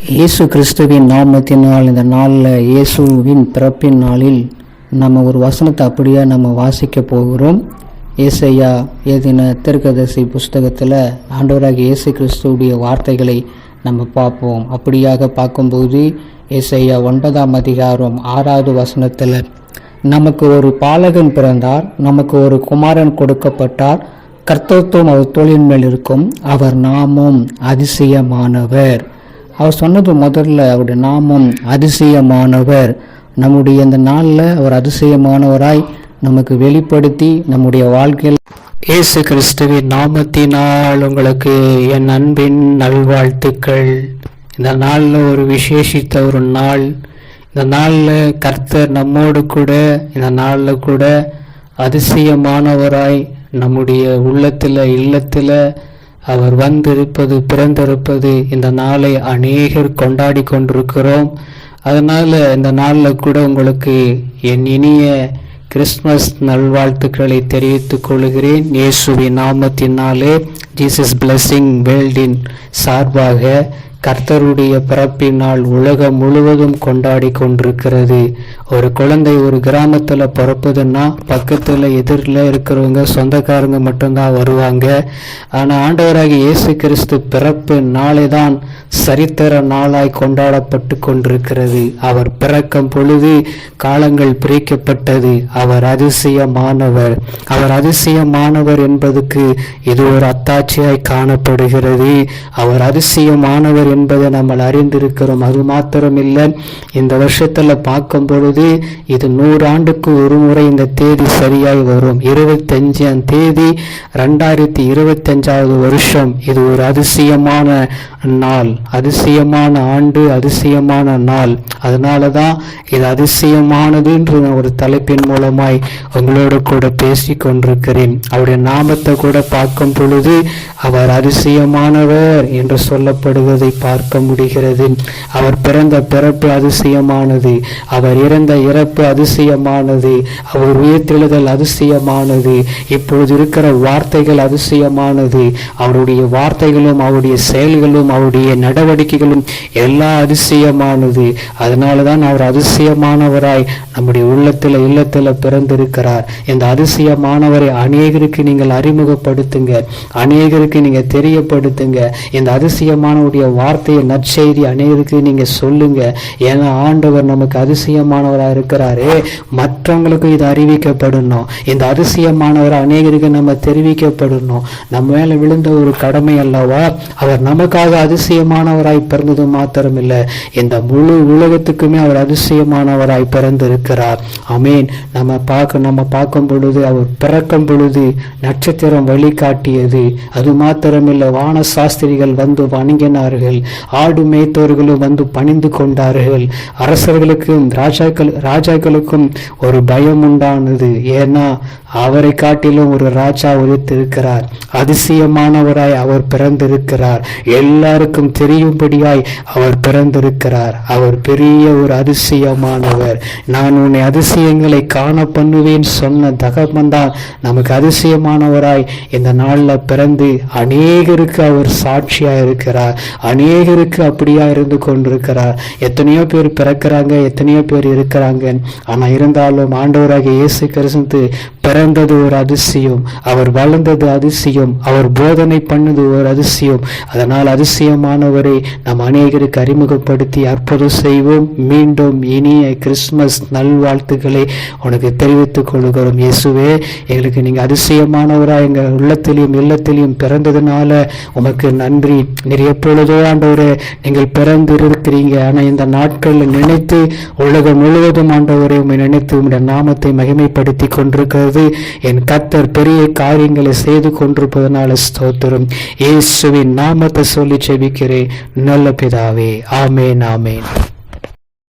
இயேசு கிறிஸ்துவின் நாமத்தினால் இந்த நாளில் இயேசுவின் பிறப்பின் நாளில் நம்ம ஒரு வசனத்தை அப்படியே நம்ம வாசிக்க போகிறோம். ஏசையா ஏதின திருக்கதசி புஸ்தகத்தில் ஆண்டவராக இயேசு கிறிஸ்துவுடைய வார்த்தைகளை நம்ம பார்ப்போம். அப்படியாக பார்க்கும்போது ஏசையா ஒன்பதாம் அதிகாரம் ஆறாவது வசனத்தில் நமக்கு ஒரு பாலகன் பிறந்தார் நமக்கு ஒரு குமாரன் கொடுக்கப்பட்டார் கர்த்தத்துவம் அவர் தோழின் மேல் இருக்கும் அவர் நாமும் அதிசயமானவர். அவர் சொன்னது முதல்ல அவருடைய நாமம் அதிசயமானவர். நம்முடைய இந்த நாளில் அவர் அதிசயமானவராய் நமக்கு வெளிப்படுத்தி நம்முடைய வாழ்க்கையில் இயேசு கிறிஸ்துவின் நாமத்தினால் உங்களுக்கு என் அன்பின் நல்வாழ்த்துக்கள். இந்த நாளில் ஒரு விசேஷித்த ஒரு நாள். இந்த நாளில் கர்த்தர் நம்மோடு கூட இந்த நாளில் கூட அதிசயமானவராய் நம்முடைய உள்ளத்தில் இல்லத்தில் அவர் வந்திருப்பது பிறந்திருப்பது இந்த நாளை அநேகர் கொண்டாடி கொண்டிருக்கிறோம். அதனால் இந்த நாளில் கூட உங்களுக்கு என் இனிய கிறிஸ்மஸ் நல்வாழ்த்துக்களை தெரிவித்துக் கொள்கிறேன். இயேசுவின் நாமத்தினாலே ஜீசஸ் பிளஸ்ஸிங் வேல்டின் சார்பாக கர்த்தருடைய பிறப்பினால் உலகம் முழுவதும் கொண்டாடி கொண்டிருக்கிறது. ஒரு குழந்தை ஒரு கிராமத்தில் பிறப்புதுன்னா பக்கத்தில் எதிரில் இருக்கிறவங்க சொந்தக்காரங்க மட்டும்தான் வருவாங்க. ஆனால் ஆண்டவராக இயேசு கிறிஸ்து பிறப்பு நாளை தான் சரித்திர நாளாய் கொண்டாடப்பட்டு கொண்டிருக்கிறது. அவர் பிறக்கும் பொழுது காலங்கள் பிரிக்கப்பட்டது. அவர் அதிசயமானவர். அவர் அதிசயமானவர் என்பதுக்கு இது ஒரு அத்தாட்சியாய் காணப்படுகிறது. அவர் அதிசயமானவர் என்பதை நம்ம அறிந்திருக்கிறோம். அது மாத்திரமில்லை. இந்த வருஷத்துல பார்க்கும் பொழுது இது நூறு ஆண்டுக்கு ஒரு முறை இந்த தேதி சரியாய் வரும். இருபத்தஞ்சாம் தேதி ரெண்டாயிரத்தி இருபத்தஞ்சாவது வருஷம். இது ஒரு அதிசயமான நாள். அதிசயமான ஆண்டு அதிசயமான நாள். அதனால தான் இது அதிசயமானது என்று நான் ஒரு தலைப்பின் மூலமாய் உங்களோட கூட பேசி கொண்டிருக்கிறேன் அவருடைய நாமத்தை கூட பார்க்கும் பொழுது அவர் அதிசயமானவர் என்று சொல்லப்படுவதை பார்க்க முடிகிறது. அவர் பிறந்த பிறப்பு அதிசயமானது. அவர் இறந்த இறப்பு அதிசயமானது. அவர் உயிர்த்தெழுதல் அதிசயமானது. இப்பொழுது இருக்கிற வார்த்தைகள் அதிசயமானது. அவருடைய வார்த்தைகளும் அவருடைய செயல்களும் அவருடைய நடவடிக்கைகளும் எல்லாம் அதிசயமானது. அதனால தான் அவர் அதிசயமானவராய் நம்முடைய உள்ளத்தில் இல்லத்தில் பிறந்திருக்கிறார். இந்த அதிசயமானவரை அநேகருக்கு நீங்கள் அறிமுகப்படுத்துங்க. அநேகருக்கு நீங்க தெரியப்படுத்துங்க. இந்த அதிசயமானவருடைய வார்த்தையை நற்செய்தி அநேகருக்கு நீங்க சொல்லுங்க. ஏன்னா ஆண்டவர் நமக்கு அதிசயமானவராக இருக்கிறாரே. மற்றவங்களுக்கு இது அறிவிக்கப்படணும். இந்த அதிசயமானவர் அநேகருக்கு நம்ம தெரிவிக்கப்படணும். நம்ம மேல விழுந்த ஒரு கடமை அல்லவா? அவர் நமக்காக அதிசயமானவராய் பிறந்தது மாத்திரமில்லை. இந்த முழு உலகத்துக்குமே அவர் அதிசயமானவராய் பிறந்திருக்கிறார். அமீன் நம்ம பார்க்க நம்ம பார்க்கும் பொழுது அவர் பிறக்கும் பொழுது நட்சத்திரம் வழிகாட்டியது. அது மாத்திரமில்லை வான சாஸ்திரிகள் வந்து வணங்கினார்கள். ஆடு மேய்த்தவர்களும் வந்து பணிந்து கொண்டார்கள். அரசர்களுக்கும் ராஜாக்கள் ராஜாக்களுக்கும் ஒரு பயம் உண்டானது. ஏன்னா அவரை காட்டிலும் ஒரு ராஜா உழைத்திருக்கிறார். அதிசயமானவராய் அவர் பிறந்திருக்கிறார். எல்லாருக்கும் தெரியும்படியாய் அவர் பிறந்திருக்கிறார். அவர் பெரிய ஒரு அதிசயமானவர். நான் உன்னை அதிசயங்களை காண பண்ணுவேன் சொன்ன தகப்பன்தான் நமக்கு அதிசயமானவராய் இந்த நாளில் பிறந்து அநேகருக்கு அவர் சாட்சியாக இருக்கிறார் அநே அநேகருக்கு அப்படியா இருந்து கொண்டிருக்கிறார். எத்தனையோ பேர் பிறக்கிறாங்க எத்தனையோ பேர் இருக்கிறாங்க. ஆனா இருந்தாலும் ஆண்டவராக இயேசு கிறிஸ்து பிறந்தது ஒரு அதிசயம். அவர் வளர்ந்தது அதிசயம். அவர் போதனை பண்ணது ஒரு அதிசயம். அதனால் அதிசயமானவரை நாம் அநேகருக்கு அறிமுகப்படுத்தி அற்புதம் செய்வோம். மீண்டும் இனிய கிறிஸ்துமஸ் நல்வாழ்த்துக்களை உனக்கு தெரிவித்துக் கொள்கிறோம். இயேசுவே எங்களுக்கு நீங்கள் அதிசயமானவராக எங்கள் உள்ளத்திலையும் இல்லத்திலையும் பிறந்ததுனால உமக்கு நன்றி. நிறைய எப்பொழுதோ ஆண்டவரே நீங்கள் பிறந்து இருக்கிறீங்க ஆனால் இந்த நாட்களில் நினைத்து உலகம் முழுவதும் ஆண்டவரை உண்மை நினைத்து உங்களுடைய நாமத்தை மகிமைப்படுத்தி கொண்டிருக்கிறது. என் கத்தர் பெரிய காரியங்களை செய்து கொண்டிருப்பதனால ஸ்தோத்திரம். இயேசுவின் நாமத்தை சொல்லி செபிக்கிறேன். நல்ல பிதாவே. ஆமேன் ஆமேன்.